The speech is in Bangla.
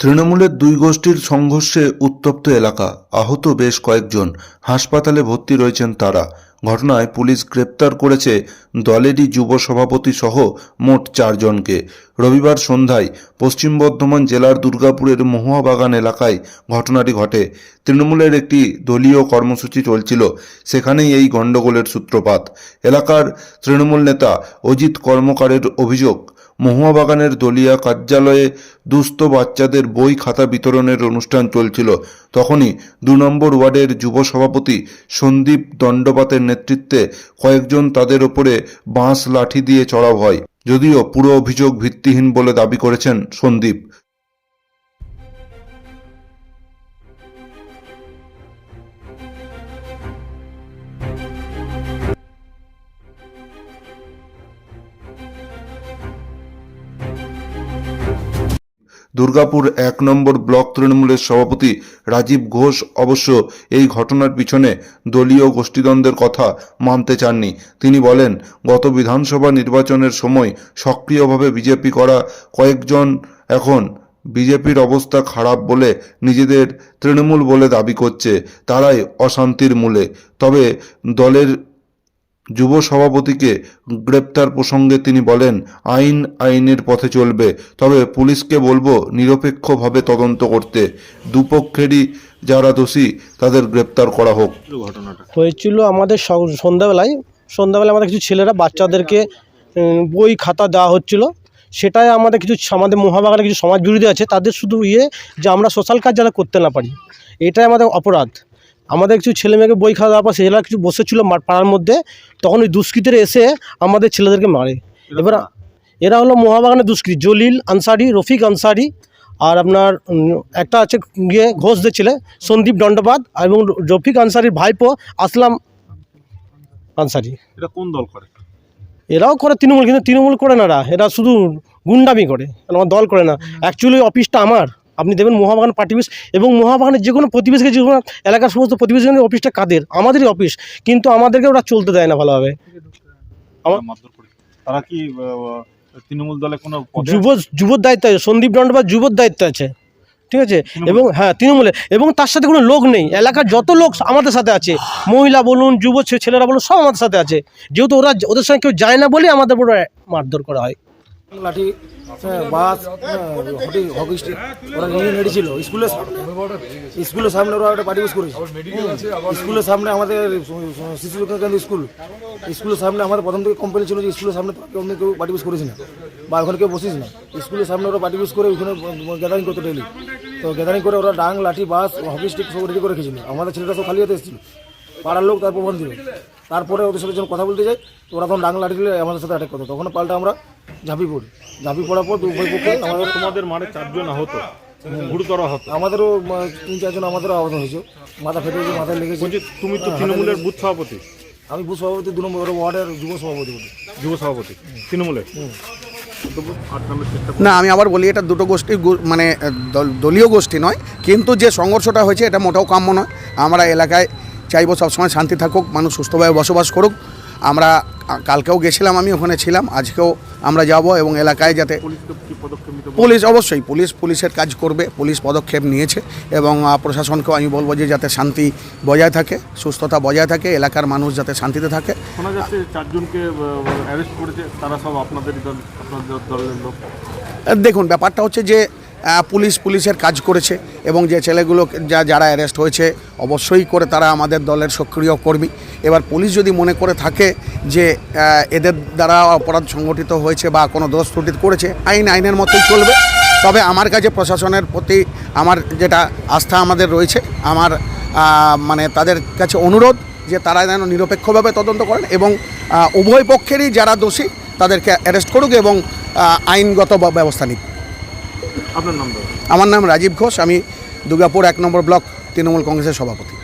তৃণমূলের দুই গোষ্ঠীর সংঘর্ষে উত্তপ্ত এলাকা। আহত বেশ কয়েকজন। হাসপাতালে ভর্তি রয়েছেন তারা। ঘটনায় পুলিশ গ্রেপ্তার করেছে দলেরই যুব সভাপতি সহ মোট চারজনকে। রবিবার সন্ধ্যায় পশ্চিম বর্ধমান জেলার দুর্গাপুরের মহুয়াবাগান এলাকায় ঘটনাটি ঘটে। তৃণমূলের একটি দলীয় কর্মসূচি চলছিল। সেখানেই এই গণ্ডগোলের সূত্রপাত। এলাকার তৃণমূল নেতা অজিত কর্মকারের অভিযোগ মহুয়াবাগানের দলিয়া কার্যালয়ে দুস্থ বাচ্চাদের বই খাতা বিতরণের অনুষ্ঠান চলছিল। তখনই দু নম্বর ওয়ার্ডের যুব সভাপতি সন্দীপ দণ্ডপাতের নেতৃত্বে কয়েকজন তাদের ওপরে বাঁশ লাঠি দিয়ে চড়াও হয়। যদিও পুরো অভিযোগ ভিত্তিহীন বলে দাবি করেছেন সন্দীপ। দুর্গাপুর এক নম্বর ব্লক তৃণমূলের সভাপতি রাজীব ঘোষ অবশ্য এই ঘটনার পিছনে দলীয় গোষ্ঠীদ্বন্দ্বের কথা মানতে চাননি। তিনি বলেন, গত বিধানসভা নির্বাচনের সময় সক্রিয়ভাবে বিজেপি করা কয়েকজন এখন বিজেপির অবস্থা খারাপ বলে নিজেদের তৃণমূল বলে দাবি করছে। তারাই অশান্তির মূলে। তবে দলের যুব সভাপতিকে গ্রেপ্তার প্রসঙ্গে তিনি বলেন আইন আইনের পথে চলবে তবে পুলিশকে বলব নিরপেক্ষভাবে তদন্ত করতে। দুপক্ষেরই যারা দোষী তাদের গ্রেপ্তার করা হোক। ঘটনাটা? হয়েছিল আমাদের সন্ধ্যাবেলায়। সন্ধ্যাবেলায় আমাদের কিছু ছেলেরা বাচ্চাদেরকে বই খাতা দেওয়া হচ্ছিল। সেটাই আমাদের কিছু আমাদের মহাবাগানে কিছু সমাজ বিরোধী আছে তাদের শুধু ইয়ে যে আমরা সোশ্যাল কাজ যারা করতে না পারি। এটাই আমাদের অপরাধ। আমাদের কিছু ছেলে মেয়েকে বই খাওয়া দেওয়ার পর সেরা কিছু বসেছিল পাড়ার মধ্যে তখন ওই দুষ্কৃতীরা এসে আমাদের ছেলেদেরকে মারে। এবার এরা হলো মহাবাগানের দুষ্কৃতী জলিল আনসারি রফিক আনসারি আর আপনার একটা আছে গিয়ে ঘোষদের ছেলে সন্দীপ দণ্ডপাত এবং রফিক আনসারির ভাইপো আসলাম আনসারি। এটা কোন দল করে? এরাও করে তৃণমূল কিন্তু তৃণমূল করে না এরা। শুধু গুন্ডামি করে। আমার দল করে না। অ্যাকচুয়ালি অফিসটা আমার। আপনি দেবেন মহাবাগান পার্টি এবং মহাবাগানের যে কোনো প্রতিবেশীকে যে কোনো এলাকার সমস্ত প্রতিবেশীদের অফিসটা কাদের? আমাদেরই অফিস কিন্তু আমাদেরকে ওরা চলতে দেয় না ভালোভাবে। আমার- তারা কি তৃণমূল দলে কোনো যুব যুবর দায়িত্ব আছে সন্দীপ দণ্ডবাদ যুবর দায়িত্ব আছে। ঠিক আছে? এবং হ্যাঁ তৃণমূলে। এবং তার সাথে কোনো লোক নেই। এলাকার যত লোক আমাদের সাথে আছে মহিলা বলুন যুব ছেলেরা বলুন সব আমাদের সাথে আছে। যেহেতু ওরা ওদের সঙ্গে কেউ যায় না বলে আমাদের উপর মারধর করা হয়। লাঠি হ্যাঁ, বাস হ্যাঁ, হকি হকি স্টিক ওরা নিয়ে নেড়েছিল। স্কুলের সামনে স্কুলের সামনে ওরা একটা পার্টি করেছে। স্কুলের সামনে আমাদের শিশু কেন্দ্র স্কুল। স্কুলের সামনে আমাদের প্রথম থেকে কমপ্লেন ছিল যে স্কুলের সামনে অন্য কেউ পার্টি করেছে না বা ওখানে কেউ বসিস না। স্কুলের সামনে ওরা পার্টি করে ওখানে গ্যাদারিং করতে ডেলি তো গ্যাদারিং করে ওরা ডাং লাঠি বাস হকি স্টিক সব রেডি করে রেখেছিল। আমাদের ছেলেরা সব খালি হতে এসেছিল। পাড়ার লোক তার প্রমাণ দিল তারপরে ওদের সাথে যখন কথা বলতে যাই ওরা তখন ডাং লাঠি দিলে আমাদের সাথে অ্যাটাক করতো। তখন পাল্টা আমরা ঝাঁপি পড়ি। ঝাঁপি পড়ার পর উভয় পক্ষে আমাদের তোমাদের মারে চারজন আহত গুরুতর আহত। আমাদেরও আহ, তিন চারজন আমাদেরও আহত হয়েছে। মাথা ফেটে গেছে মাথায় লেগেছে। বলছি তুমি তো তৃণমূলের বুথ সভাপতি। আমি বুথ সভাপতি দু নম্বর ওয়ার্ডের যুব সভাপতি বলি যুব সভাপতি তৃণমূলের? চেষ্টা না আমি আবার বলি এটা দুটো গোষ্ঠী গো- মানে আহ, দল- দলীয় গোষ্ঠী নয় কিন্তু যে সংঘর্ষটা হয়েছে এটা মোটেও কাম্য নয়। আমরা এলাকায় চাইব সবসময় শান্তি থাকুক মানুষ সুস্থভাবে বসবাস করুক। আমরা কালকেও গেছিলাম আমি ওখানে ছিলাম আজকেও আমরা যাব এবং এলাকায় যাতে? পুলিশ অবশ্যই পুলিশ পুলিশের কাজ করবে পুলিশ পদক্ষেপ নিয়েছে এবং প্রশাসনকেও আমি বলব যে যাতে শান্তি বজায় থাকে সুস্থতা বজায় থাকে এলাকার মানুষ যাতে শান্তিতে থাকে শোনা যাচ্ছে চারজনকে অ্যারেস্ট করেছে তারা সব আপনাদের দেখুন ব্যাপারটা হচ্ছে যে পুলিশ, পুলিশের কাজ করেছে এবং যে ছেলেগুলো, যা, যারা অ্যারেস্ট হয়েছে, অবশ্যই করে তারা আমাদের দলের সক্রিয় কর্মী। এবার পুলিশ যদি মনে করে থাকে যে এদের দ্বারা অপরাধ সংগঠিত হয়েছে বা কোনো দোষ ত্রুটি করেছে, আইন, আইনের মতোই চলবে। তবে আমার কাছে প্রশাসনের প্রতি আমার যেটা আস্থা আমাদের রয়েছে, আমার মানে তাদের কাছে অনুরোধ যে তারা যেন নিরপেক্ষভাবে তদন্ত করেন এবং উভয় পক্ষেরই যারা দোষী, তাদেরকে অ্যারেস্ট করুক এবং আইনগত ব্যবস্থা নিক। আমার নাম রাজীব ঘোষ আমি দুর্গাপুর এক নম্বর ব্লক তৃণমূল কংগ্রেসের সভাপতি।